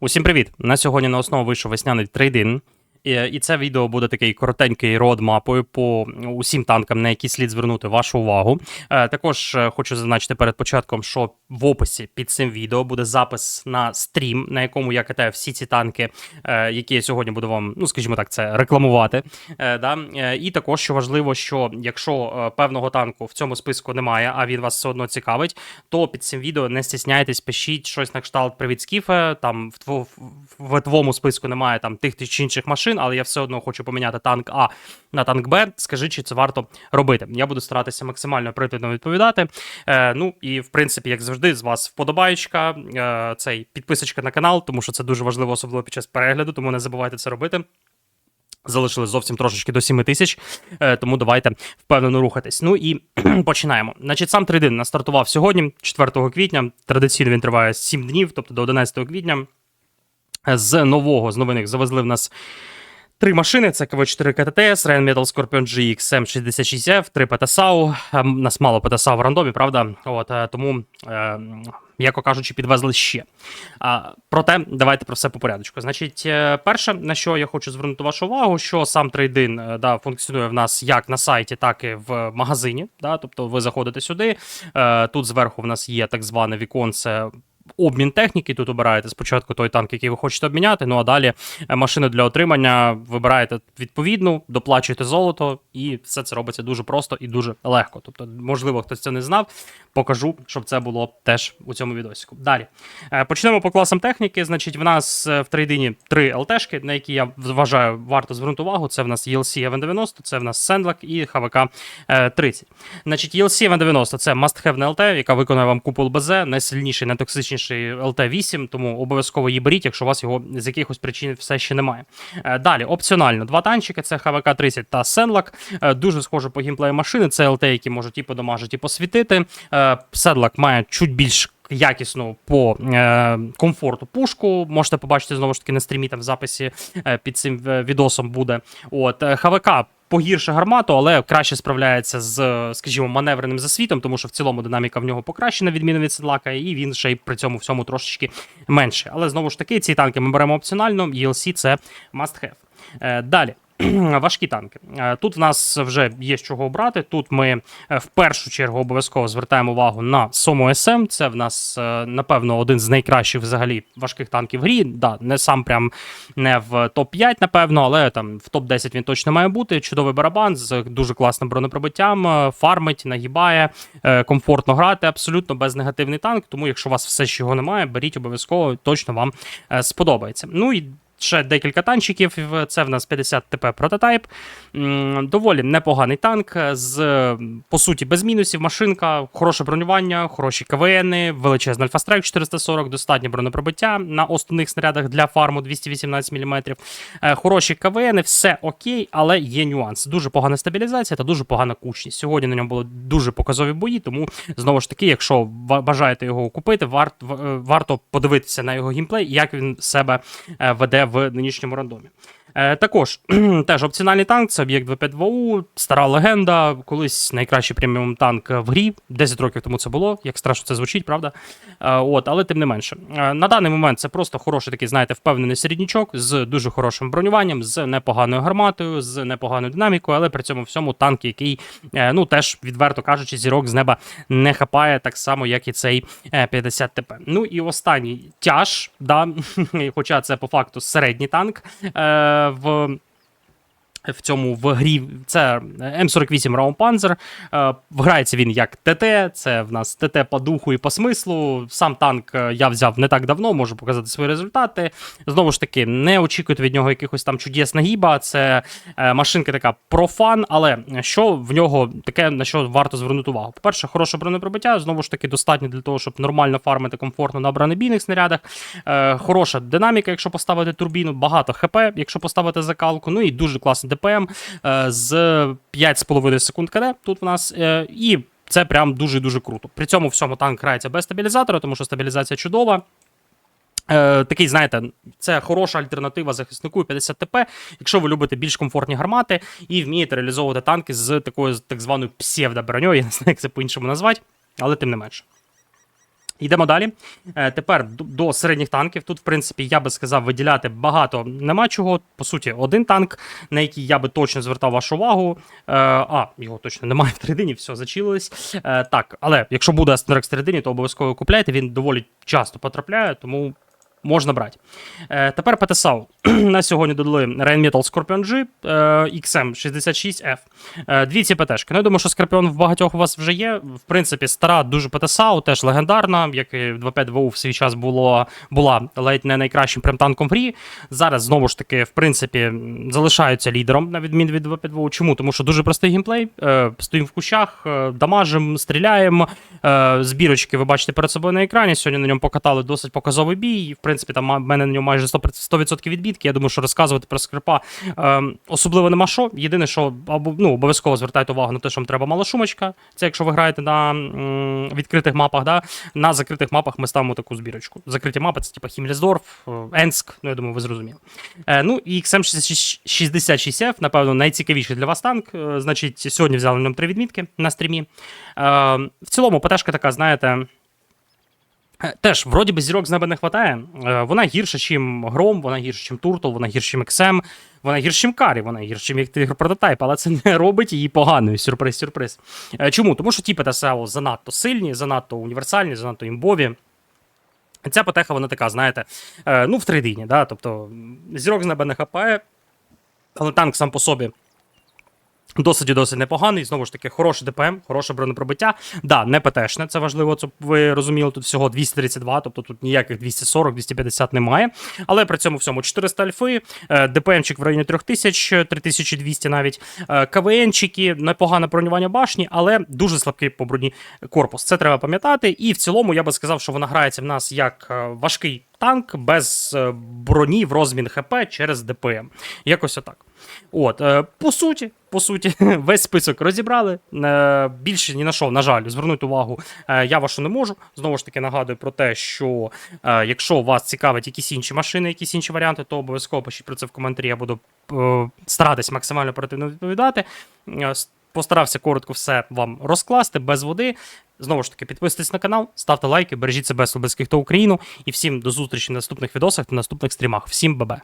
Усім привіт! На сьогодні на основу вийшов весняний трейдин. І, і це відео буде такий коротенький род-мапою по усім танкам, на які слід звернути вашу увагу. Е, також е, хочу зазначити перед початком, що в описі під цим відео буде запис на стрім, на якому я катаю всі ці танки, е, які я сьогодні буду вам, ну скажімо так, це рекламувати. Е, да? е, і також що важливо, що якщо е, певного танку в цьому списку немає, а він вас все одно цікавить, то під цим відео не стісняйтесь, пишіть щось на кшталт привіт Скіфе. Там в твоєму списку немає там тих чи інших машин, але я все одно хочу поміняти танк А на танк Б. Скажи, чи це варто робити. Я буду старатися максимально притильно відповідати. Е, ну і в принципі, як завжди, з вас вподобаєчка, е, цей підписочка на канал, тому що це дуже важливо, особливо під час перегляду, тому не забувайте це робити. Залишилось зовсім трошечки до 7 тисяч, е, тому давайте впевнено рухатись. Ну і починаємо. Значить, сам трейдин настартував сьогодні, 4 квітня. Традиційно він триває 7 днів, тобто до 11 квітня. З нового, з новинних завезли в нас три машини: це КВ4 КТТС, Ryan Metal Scorpion GX M66F, три ПТСАУ. У нас мало ПТСАУ в рандомі, правда? От, е, тому, е, яко кажучи, підвезли ще. Проте, давайте про все по порядочку. Значить, е, перше, на що я хочу звернути вашу увагу, що сам трейдин да, функціонує в нас як на сайті, так і в магазині. Да, тобто ви заходите сюди. Тут зверху в нас є так зване віконце. Обмін техніки тут обираєте спочатку той танк, який ви хочете обміняти. Ну а далі е, машину для отримання вибираєте відповідну, доплачуєте золото, і все це робиться дуже просто і дуже легко. Тобто, можливо, хтось це не знав. Покажу, щоб це було теж у цьому відосику. Далі Е, почнемо по класам техніки. Значить, в нас е, в трейдині три ЛТшки, на які я вважаю варто звернути увагу. Це в нас ELC Even90, це в нас Сендлак і ХВК 30. Значить, ELC Even90 це must-have ЛТ, яка виконує вам купол БЗ, найсильніший, найтоксичніший ЛТ-8, тому обов'язково її беріть, якщо у вас його з якихось причин все ще немає. Е, Далі, опціонально, два танчики: це ХВК 30 та Сенлак. Е, Дуже схоже по геймплею машини. Це ЛТ, які можуть і подамажити, і посвітити. Е, Седлак має чуть більш якісну по е, комфорту пушку. Можете побачити знову ж таки на стрімі там в записі е, під цим відосом буде. От ХВК. Погірше гармату, але краще справляється з, скажімо, маневреним засвітом, тому що в цілому динаміка в нього покращена, відміну від седлака, і він ще й при цьому всьому трошечки менше. Але знову ж таки, ці танки ми беремо опціонально. ELC це must have. Е, далі. Важкі танки. Е, Тут в нас вже є з чого обрати. Тут ми е, в першу чергу обов'язково звертаємо увагу на Сому СМ. Це в нас, е, напевно, один з найкращих взагалі важких танків в грі. Да, не сам прям не в топ-5, напевно, але там в топ-10 він точно має бути. Чудовий барабан з дуже класним бронепробиттям, фармить, нагибає, комфортно грати, абсолютно безнегативний танк. Тому, якщо у вас все ще його немає, беріть обов'язково, точно вам сподобається. Ну і Ще декілька танчиків. Це в нас 50 ТП прототайп. Доволі непоганий танк. З по суті без мінусів. Машинка, хороше бронювання, хороші КВН, величезний альфастрайк 440, достатнє бронепробиття на основних снарядах для фарму 218 мм. Хороші КВН, все окей, але є нюанс. Дуже погана стабілізація та дуже погана кучність. Сьогодні на ньому були дуже показові бої, тому знову ж таки, якщо бажаєте його купити, е, варто подивитися на його геймплей, як він себе е, веде в нинішньому рандомі. Е, також теж опціональний танк, це об'єкт 25 стара легенда, колись найкращий преміум танк в грі. 10 років тому це було, як страшно це звучить, правда? Е, от, але тим не менше. Е, на даний момент це просто хороший такий, знаєте, впевнений середнячок з дуже хорошим бронюванням, з непоганою гарматою, з непоганою динамікою, але при цьому всьому танк, який, ну теж відверто кажучи, зірок з неба не хапає, так само, як і цей е, 50 ТП. Ну і останній тяж, да, хоча це по факту середній танк в. В цьому в грі це М48 Раумпанзер. Вграється він як ТТ, це в нас ТТ по духу і по смислу. Сам танк е, я взяв не так давно, можу показати свої результати. Знову ж таки, не очікуйте від нього якихось там чудес нагіба. Це е, машинка така профан, але що в нього таке, на що варто звернути увагу? По-перше, хороше бронепробиття, знову ж таки, достатньо для того, щоб нормально фармити комфортно на бронебійних снарядах. Е, Хороша динаміка, якщо поставити турбіну, багато ХП, якщо поставити закалку. Ну і дуже класний ДПМ е, з 5,5 секунд КД тут в нас. е, І це прям дуже-дуже круто. При цьому всьому танк грається без стабілізатора, тому що стабілізація чудова. Е, такий, знаєте, це хороша альтернатива захиснику 50 ТП, якщо ви любите більш комфортні гармати і вмієте реалізовувати танки з такою так званою псевдоброньою, я не знаю, як це по-іншому назвати, але тим не менше. Йдемо далі. Е, тепер до, середніх танків. Тут, в принципі, я би сказав, виділяти багато нема чого. По суті, один танк, на який я би точно звертав вашу увагу. Е, а, його точно немає в тридині, все, зачилились. Е, так, але якщо буде Астерекс тридині, то обов'язково купляйте. Він доволі часто потрапляє, тому. Можна брати. Е, тепер ПТСАУ. На сьогодні додали Rheinmetall Scorpion G е, XM66F. Е, дві ці ПТшки. Ну, я думаю, що Скорпіон в багатьох у вас вже є. В принципі, стара дуже ПТСАУ, теж легендарна, як і 25 ВУ в свій час було, була ледь не найкращим прем-танком в грі. Зараз, знову ж таки, в принципі, залишаються лідером, на відміну від 25 ВУ. Чому? Тому що дуже простий геймплей. Е, стоїмо в кущах, е, дамажимо, стріляємо. Е, збірочки ви бачите перед собою на екрані. Сьогодні на ньому покатали досить показовий бій. Принципі, там в мене на ньому майже 100%, 100% відбітки. Я думаю, що розказувати про скрипа е, особливо нема що. Єдине, що ну, обов'язково звертайте увагу на те, що вам треба малошумочка. Це якщо ви граєте на м, відкритих мапах, да? на закритих мапах ми ставимо таку збірочку. Закриті мапи це типа Хімлісдорф, Енск, ну я думаю, ви зрозуміли. Е, ну і XM66F, напевно, найцікавіший для вас танк. Е, значить, сьогодні взяли на ньому три відмітки на стрімі. Е, в цілому, ПТшка така, знаєте. Е, Теж, вроді би, зірок з неба не вистачає. Вона гірша, чим Гром, вона гірша, чим Туртл, вона гірша, чим XM, вона гірша, чим Карі, вона гірша, чим Тигр Прототайп, але це не робить її поганою. Сюрприз, сюрприз. Е, Чому? Тому що ті ПТСЛ занадто сильні, занадто універсальні, занадто імбові. Ця потеха, вона така, знаєте, е, ну, в тридині, да? тобто зірок з неба не хапає, але танк сам по собі Досить і досить непоганий. Знову ж таки, хороший ДПМ, хороше бронепробиття. Да, не ПТшне, це важливо, щоб ви розуміли. Тут всього 232, тобто тут ніяких 240-250 немає. Але при цьому всьому 400 альфи, е, ДПМчик в районі 3000, 3200 навіть. е, КВНчики, непогане бронювання башні, але дуже слабкий по броні корпус. Це треба пам'ятати. І в цілому я би сказав, що вона грається в нас як е, важкий танк без броні в розмін ХП через ДПМ. Якось отак. От, по суті, по суті, весь список розібрали. Е, більше ні на що, на жаль, звернути увагу е, я вашу не можу. Знову ж таки, нагадую про те, що е, якщо вас цікавить якісь інші машини, якісь інші варіанти, то обов'язково пишіть про це в коментарі. Я буду старатись максимально оперативно відповідати. Постарався коротко все вам розкласти без води. Знову ж таки, підписуйтесь на канал, ставте лайки, бережіть себе, близьких та Україну. І всім до зустрічі в наступних відосах та наступних стрімах. Всім бабе!